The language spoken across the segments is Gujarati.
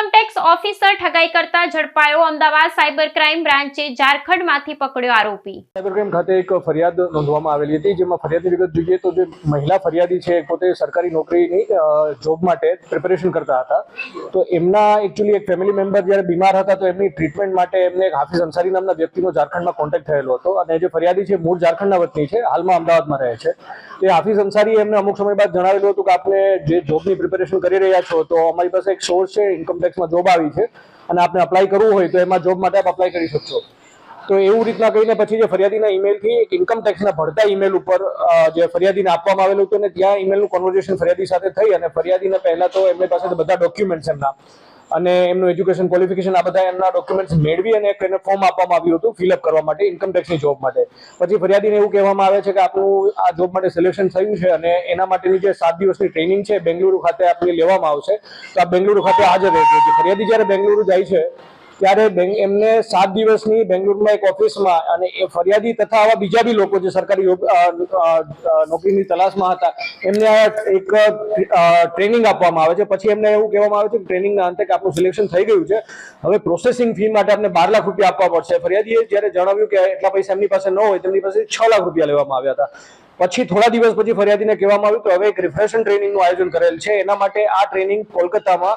ઇન્કમટેક્સ ઓફિસર ઠગાઈ કરતા ઝડપાયો અમદાવાદ સાયબર ક્રાઇમ બ્રાન્ચે ઝારખંડમાંથી પકડ્યો આરોપી. સાયબર ક્રાઇમ ખાતે એક ફરિયાદ નોંધવામાં આવેલી હતી, જેમાં ફરિયાદની વિગત જોઈએ તો જે મહિલા ફરિયાદી છે પોતે સરકારી નોકરીની જોબ માટે પ્રિપેરેશન કરતા હતા. તો એમના એકચ્યુઅલી એક ફેમિલી મેમ્બર જ્યારે બીમાર હતા, તો એમની ટ્રીટમેન્ટ માટે એમને એક હાફિઝ અંસારી નામના વ્યક્તિનો ઝારખંડમાં કોન્ટેક્ટ થયેલો હતો. અને જે ફરિયાદી છે મૂળ ઝારખંડના વતની છે, હાલમાં અમદાવાદમાં રહે છે. તે હાફિઝ અંસારી એમને અમુક સમય બાદ જણાવેલું હતું કે આપણે જે જોબની પ્રિપેરેશન કરી રહ્યા છો, તો અમારી પાસે એક સોર્સ છે ઇન્કમટેક્સમાં જોબ આવી છે અને આપણે અપ્લાય કરવું હોય તો એમાં જોબ માટે આપ અપ્લાય કરી શકશો. તો એવું રીતના કહીને પછી જે ફરિયાદીના ઈમેલથી એક ઇન્કમ ભરતા ઈમેલ ઉપર જે ફરિયાદીને આપવામાં આવેલું હતું ને ત્યાં ઈમેલનું કોન્વર્ઝેશન ફરિયાદી સાથે થઈ અને ફરિયાદીને પહેલા તો એમની પાસે બધા ડોક્યુમેન્ટ્સ એમના. અને એમનું એજ્યુકેશન ક્વોલિફિકેશન આ બધા એમના ડોક્યુમેન્ટ્સ મેળવી અને એક ફોર્મ આપવામાં આવ્યું હતું ફિલઅપ કરવા માટે ઇન્કમટેક્સની જોબ માટે. પછી ફરિયાદીને એવું કહેવામાં આવે છે કે આપણું આ જોબ માટે સિલેક્શન થયું છે અને એના માટેની જે સાત દિવસની ટ્રેનિંગ છે બેંગલુરુ ખાતે આપણે લેવામાં આવશે. તો આ બેંગલુરુ ખાતે હાજર રહેતી હતી ફરિયાદી જ્યારે બેંગલુરુ જાય છે ત્યારે એમને સાત દિવસની બેંગ્લોરમાં એક ઓફિસમાં અને એ ફરિયાદી તથા આવા બીજા બી લોકો જે સરકારી નોકરીની તલાશમાં હતા, એમને એક ટ્રેનિંગ આપવામાં આવે છે. પછી એમને એવું કહેવામાં આવે છે કે ટ્રેનિંગના અંતે કે આપણું સિલેક્શન થઈ ગયું છે. હવે પ્રોસેસિંગ ફી માટે આપણે બાર લાખ રૂપિયા આપવા પડશે. ફરિયાદીએ જ્યારે જણાવ્યું કે એટલા પૈસા એમની પાસે ન હોય, તેમની પાસે છ લાખ રૂપિયા લેવામાં આવ્યા હતા. પછી થોડા દિવસ પછી ફરિયાદીને કહેવામાં આવ્યું કે હવે એક રિફ્રેશન ટ્રેનિંગનું આયોજન કરેલ છે. એના માટે આ ટ્રેનિંગ કોલકાતામાં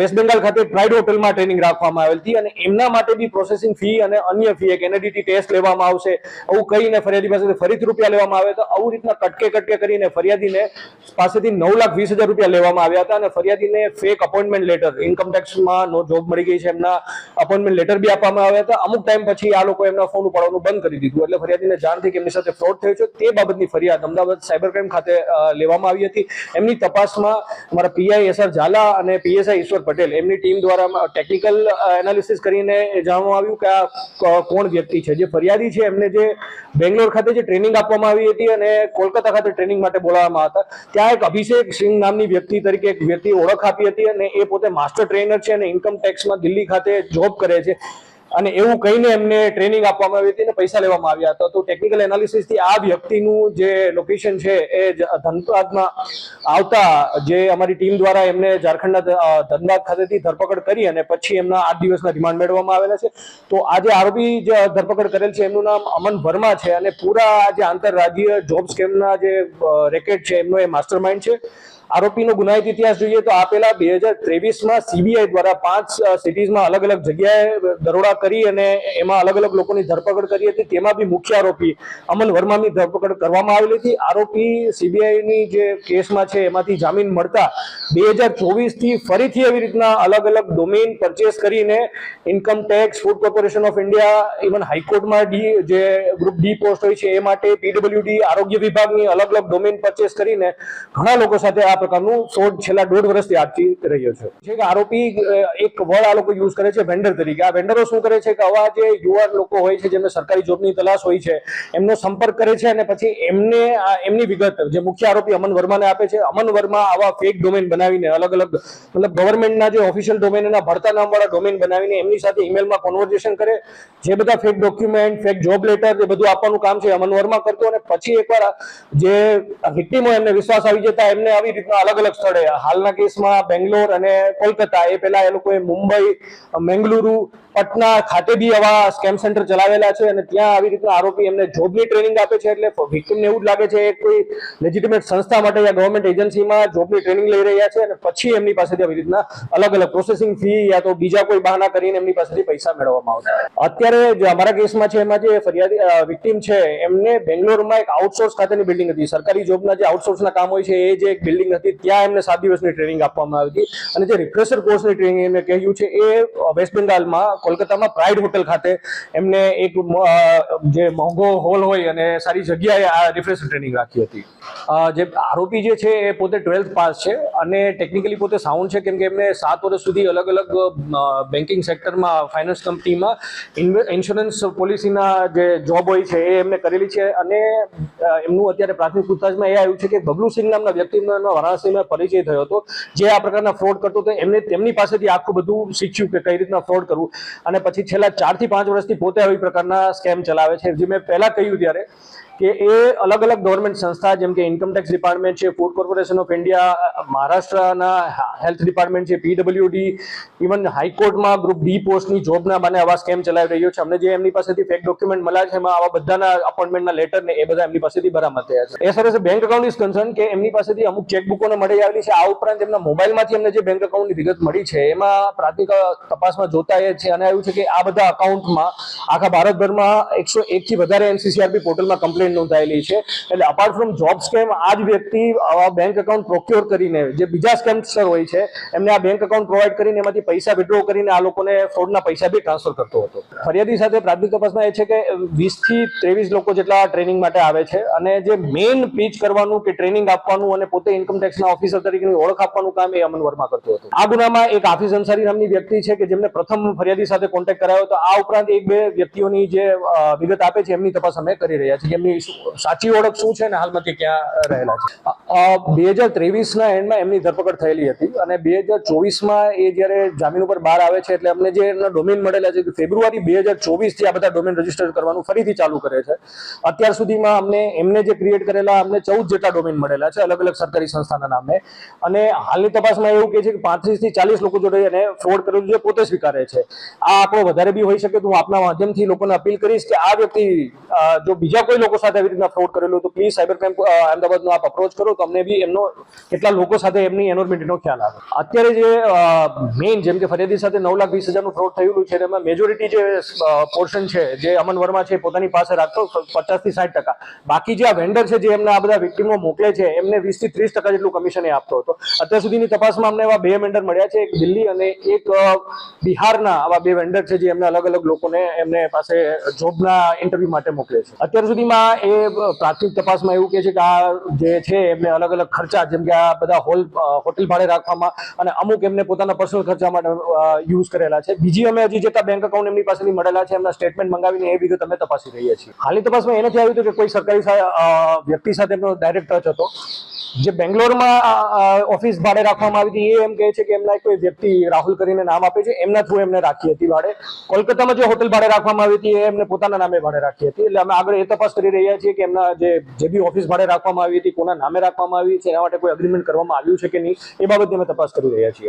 વેસ્ટ બેંગાલ ખાતે પ્રાઇડ હોટલમાં ટ્રેનિંગ રાખવામાં આવેલ હતી અને એમના માટે બી પ્રોસેસિંગ ફી અને અન્ય ફી એક એનએડીટી ટેસ્ટ લેવામાં આવશે, આવું કહીને ફરિયાદી પાસેથી ફરીથી રૂપિયા લેવામાં આવે તો આવું રીતના કટકે કટકે કરીને ફરિયાદીને પાસેથી નવ લાખ વીસ હજાર રૂપિયા લેવામાં આવ્યા હતા અને ફરિયાદીને ફેક અપોઇન્ટમેન્ટ લેટર ઇન્કમટેક્સમાં નો જોબ મળી ગઈ છે એમના અપોઇન્ટમેન્ટ લેટર બી આપવામાં આવ્યા હતા. અમુક ટાઈમ પછી આ લોકો એમના ફોન ઉપાડવાનું બંધ કરી દીધું. એટલે ફરિયાદીને જાણ થઈ કે એમની સાથે ફ્રોડ થયો છે. તે બાબતની ફરિયાદ અમદાવાદ સાયબર ક્રાઇમ ખાતે લેવામાં આવી હતી. એમની તપાસમાં અમારા પીઆઈ એસ ઝાલા અને પીએસઆઈ ઈશ્વર પટેલ એમની ટીમ દ્વારા ટેકનિકલ એનાલિસિસ કરીને એ જાણવા આવ્યું કે આ કોણ વ્યક્તિ છે. જે ફરિયાદી છે, એમને જે બેંગ્લોર ખાતે જે ટ્રેનિંગ આપવામાં આવી હતી અને કોલકાતા ખાતે ટ્રેનિંગ માટે બોલાવવામાં હતા. ત્યાં એક અભિષેક સિંહ નામની વ્યક્તિ તરીકે એક વ્યક્તિ ઓળખ આપી હતી અને એ પોતે માસ્ટર ટ્રેનર છે અને ઇન્કમ ટેક્સમાં દિલ્હી ખાતે જોબ કરે છે. અને એવું કહીને એમને ટ્રેનિંગ આપવામાં આવી હતી અને પૈસા લેવામાં આવ્યા હતા. તો ટેકનિકલ એનાલિસિસથી આ વ્યક્તિનું જે લોકેશન છે એ ધનબાદમાં આવતા જે અમારી ટીમ દ્વારા એમને ઝારખંડના ધનબાદ ખાતેથી ધરપકડ કરી અને પછી એમના આઠ દિવસના રિમાન્ડ મેળવવામાં આવેલા છે. તો આ જે આરોપી જે ધરપકડ કરેલ છે. એમનું નામ અમન વર્મા છે અને પૂરા જે આંતરરાજ્ય જોબ સ્કેમના જે રેકેટ છે એમનો એ માસ્ટર માઇન્ડ છે. આરોપીનો ગુનાહિત ઇતિહાસ જોઈએ તો આ પેલા બે હજાર ત્રેવીસમાં સીબીઆઈ દ્વારા પાંચ સિટીઝમાં અલગ અલગ જગ્યાએ દરોડા કરી અને એમાં અલગ અલગ લોકોની ધરપકડ કરી હતી. તેમાં બી મુખ્ય આરોપી અમન વર્માની ધરપકડ કરવામાં આવેલી હતી. આરોપી સીબીઆઈની જે કેસમાં છે એમાંથી જામીન મળતા બે હજાર ચોવીસથી ફરીથી એવી રીતના અલગ અલગ ડોમેન પરચેસ કરીને income tax food corporation of India even હાઈકોર્ટમાં ડી જે ગ્રુપ ડી પોસ્ટ હોય છે, એ માટે પીડબ્લ્યુડી આરોગ્ય વિભાગની અલગ અલગ ડોમેન પરચેસ કરીને ઘણા લોકો સાથે આ પ્રકારનું શોધ છેલ્લા દોઢ વર્ષથી આપતી રહ્યો છે. જે આરોપી એક વર્ડ આ લોકો યુઝ કરે છે વેન્ડર તરીકે. આ વેન્ડરો શું કરે છે કે આવા જે યુવા લોકો હોય છે, જેમને સરકારી જોબની તલાશ હોય છે, એમનો સંપર્ક કરે છે અને પછી એમને એમની વિગત, જે મુખ્ય આરોપી અમન વર્માને આપે છે. અમન વર્મા આવા ફેક ડોમેન બનાવીને, અલગ અલગ, મતલબ ગવર્મેન્ટના જે ઓફિશિયલ ડોમેનના ભરતા નામવાળા ડોમેન બનાવીને એમની સાથે ઈમેલમાં કોન્વર્ઝેશન કરે. જે બધા fake document fake job letter એ બધું આપવાનું કામ છે અમન વર્મા કરતો અને પછી એકવાર જે વિક્ટીમ એમને વિશ્વાસ આવી જતા એમને આવી રીતના અલગ અલગ સ્થળે. હાલના કેસમાં બેંગ્લોર અને કોલકાતા, એ પહેલા એ લોકોએ મુંબઈ, મેંગલુરુ પટના ખાતે બી આવા સ્કેમ સેન્ટર ચલાવેલા છે અને ત્યાં આવી રીતના આરોપી એમને જોબની ટ્રેનિંગ આપે છે એટલે વિક્ટીમને એવું જ લાગે છે કોઈ લેજિટિમેટ સંસ્થા માટે યા ગવર્મેન્ટ એજન્સીમાં જોબની ટ્રેનિંગ લઈ રહ્યા છે અને પછી એમની પાસેથી આવી રીતના અલગ અલગ પ્રોસેસિંગ ફી યા તો બીજા કોઈ બહાના કરીને એમની પાસેથી પૈસા મેળવવામાં આવશે અત્યારે જે અમારા કેસમાં છે, એમાં જે ફરિયાદી વિક્ટિમ છે, એમને બેંગ્લોરમાં એક આઉટસોર્સ ખાતેની બિલ્ડિંગ હતી. સરકારી જોબના જે આઉટસોર્સના કામ હોય છે, એ જે એક બિલ્ડિંગ હતી, ત્યાં એમને સાત દિવસની ટ્રેનિંગ આપવામાં આવી હતી. અને જે રિફ્રેશર કોર્સની ટ્રેનિંગ એમને કહ્યું છે, એ વેસ્ટ બેંગાલમાં કોલકાતામાં પ્રાઇડ હોટલ ખાતે એમને એક જે મોંઘો હોલ હોય અને સારી જગ્યાએ આ રિફ્રેશ ટ્રેનિંગ રાખી હતી. જે આરોપી જે છે એ પોતે ટ્વેલ્થ પાસ છે અને ટેકનિકલી પોતે સાઉન્ડ છે કેમ કે એમને સાત વર્ષ સુધી અલગ અલગ બેન્કિંગ સેક્ટરમાં, ફાઇનાન્સ કંપનીમાં ઇન્સ્યોરન્સ પોલિસીના જે જોબ હોય છે એ એમને કરેલી છે અને એમનું અત્યારે પ્રાથમિક પૂછતાછમાં એ આવ્યું છે કે બબલુસિંહ નામના વ્યક્તિનો વારાણસીમાં પરિચય થયો હતો. જે આ પ્રકારના ફ્રોડ કરતો હતો, એમને તેમની પાસેથી આખું બધું શીખ્યું કે કઈ રીતના ફ્રોડ કરવું. અને પછી છેલ્લા ચારથી પાંચ વર્ષથી પોતે આવી પ્રકારના સ્કેમ ચલાવે છે. જે મેં પહેલા કહ્યું ત્યારે કે એ અલગ અલગ ગવર્મેન્ટ સંસ્થા, જેમ કે ઇન્કમટેક્સ ડિપાર્ટમેન્ટ છે ફૂડ કોર્પોરેશન ઓફ ઇન્ડિયા મહારાષ્ટ્રના હેલ્થ ડિપાર્ટમેન્ટ છે પીડબ્લ્યુડી ઇવન હાઈકોર્ટમાં ગ્રુપ ડી પોસ્ટની જોબના બને આવા સ્કેમ ચલાવી રહ્યો છે. અમને જે એમની પાસેથી ફેક ડોક્યુમેન્ટ મળ્યા છે, એમાં આવા બધાના અપોઇન્ટમેન્ટના લેટર ને એ બધા એમની પાસેથી બરામદ થયા છે. એ સરસ બેંક એકાઉન્ટ ઇઝ કન્સર્ન કે એમની પાસેથી અમુક ચેકબુકોને મળી આવેલી છે, આ ઉપરાંત એમના મોબાઈલમાંથી અમને જે બેંક એકાઉન્ટની વિગત મળી છે, એમાં પ્રાથમિક તપાસમાં જોતા એ છે અને આવ્યું છે કે આ બધા અકાઉન્ટમાં આખા ભારતભરમાં એકસો એકથી વધારે એનસીસીઆરબી પોર્ટલમાં કમ્પ્લેન નોંધાયેલી છે. એટલે અપાર્ટ ફ્રોમ જોબ સ્કેમ આ જ વ્યક્તિ બેંક એકાઉન્ટ પ્રોક્યોર કરીને, જે બીજા સ્કેમસ્ટર હોય છે, એમને આ બેંક એકાઉન્ટ પ્રોવાઈડ કરીને એમાંથી પૈસા વિડ્રો કરીને આ લોકોને ફ્રોડના પૈસા બી ટ્રાન્સફર કરતો હતો. ફરિયાદી સાથે પ્રાથમિક તપાસમાં એ છે કે વીસથી ત્રેવીસ લોકો જેટલા ટ્રેનિંગ માટે આવે છે અને જે મેઇન પીચ કરવાનું કે ટ્રેનિંગ આપવાનું અને પોતે ઇન્કમ ટેક્સના ઓફિસર તરીકેની ઓળખ આપવાનું કામ એ અમન વર્મા કરતો હતો. આ ગુનામાં એક હાફિઝ અંસારી નામની વ્યક્તિ છે કે જેમને પ્રથમ ફરિયાદી સાથે કોન્ટેક્ટ કરાયો હતો. આ ઉપરાંત એક બે વ્યક્તિઓની જે વિગત આપે છે, એમની તપાસ અમે કરી રહ્યા છીએ. કે સાચી ઓળખ શું છે અને હાલમાં તે ક્યાં રહેલા છે? બે હજાર ત્રેવીસના એન્ડમાં એમની ધરપકડ થયેલી હતી અને બે હજાર ચોવીસમાં એ જ્યારે જામીન ઉપર બહાર આવે છે એટલે અમને જે એમના ડોમેન મળેલા છે ફેબ્રુઆરી બે હજાર ચોવીસથી આ બધા ડોમેન રજિસ્ટર કરવાનું ફરીથી ચાલુ કરે છે. અત્યાર સુધીમાં અમને, એમને જે ક્રિએટ કરેલા અમને ચૌદ જેટલા ડોમેન મળેલા છે અલગ અલગ સરકારી સંસ્થાના નામે. અને હાલની તપાસમાં એવું કહે છે કે પાંત્રીસથી ચાલીસ લોકો જોડે એને ફ્રોડ કરેલું છે પોતે સ્વીકારે છે. આ આપણો વધારે બી હોઈ શકે તો હું આપના માધ્યમથી લોકોને અપીલ કરીશ કે આ વ્યક્તિ જો બીજા કોઈ લોકો સાથે આવી રીતના ફ્રોડ કરેલું તો પ્લીઝ સાયબર ક્રાઇમ અમદાવાદનો આપ અપ્રોચ કરો તો અમને બી એમનો, કેટલા લોકો સાથે એમની એનોરમેન્ટનો ખ્યાલ આવે. અત્યારે જે મેઇન જેમ કે ફરિયાદી સાથે નવ લાખ વીસ હજારનું ફ્રોડ થયેલું છે એમાં મેજોરિટી જે પોર્શન છે, જે અમન વર્મા છે પોતાની પાસે રાખતો પચાસથી સાઠ ટકા. બાકી જે આ વેન્ડર છે જે એમને આ બધા વિક્ટીમો મોકલે છે, એમને વીસથી ત્રીસ ટકા જેટલું કમિશન એ આપતો હતો. અત્યાર સુધીની તપાસમાં અમને એવા બે વેન્ડર મળ્યા છે, એક દિલ્હી અને એક બિહારના આવા બે વેન્ડર છે જે એમને અલગ અલગ લોકોને એમને પાસે જોબના ઇન્ટરવ્યુ માટે મોકલે છે. અત્યાર સુધીમાં એ પ્રાથમિક તપાસમાં એવું કહે છે કે આ જે છે, એમને અલગ અલગ ખર્ચા, જેમ કે આ બધા હોલ હોટેલ ભાડે રાખવામાં અને અમુક એમને પોતાના પર્સનલ ખર્ચા માટે યુઝ કરેલા છે. બીજી અમે હજી જેટલા બેંક અકાઉન્ટ એમની પાસેથી મળેલા છે, એમના સ્ટેટમેન્ટ મંગાવીને એ વિગત અમે તપાસી રહ્યા છીએ. હાલની તપાસમાં એ નથી આવ્યું કે કોઈ સરકારી વ્યક્તિ સાથે એમનો ડાયરેક્ટ ટચ હતો. જે બેંગ્લોરમાં ઓફિસ ભાડે રાખવામાં આવી હતી, એ એમ કહે છે કે એમના કોઈ વ્યક્તિ રાહુલ કરીને નામ આપે છે, એમના થ્રુ એમને રાખી હતી ભાડે. કોલકાતામાં જે હોટેલ ભાડે રાખવામાં આવી હતી, એ એમને પોતાના નામે ભાડે રાખી હતી. એટલે અમે આગળ એ તપાસ કરી રહ્યા છીએ કે એમના જે બી ઓફિસ ભાડે રાખવામાં આવી હતી, કોના નામે રાખવામાં આવી છે, એના માટે કોઈ અગ્રીમેન્ટ કરવામાં આવ્યું છે કે નહીં, એ બાબતની અમે તપાસ કરી રહ્યા છીએ.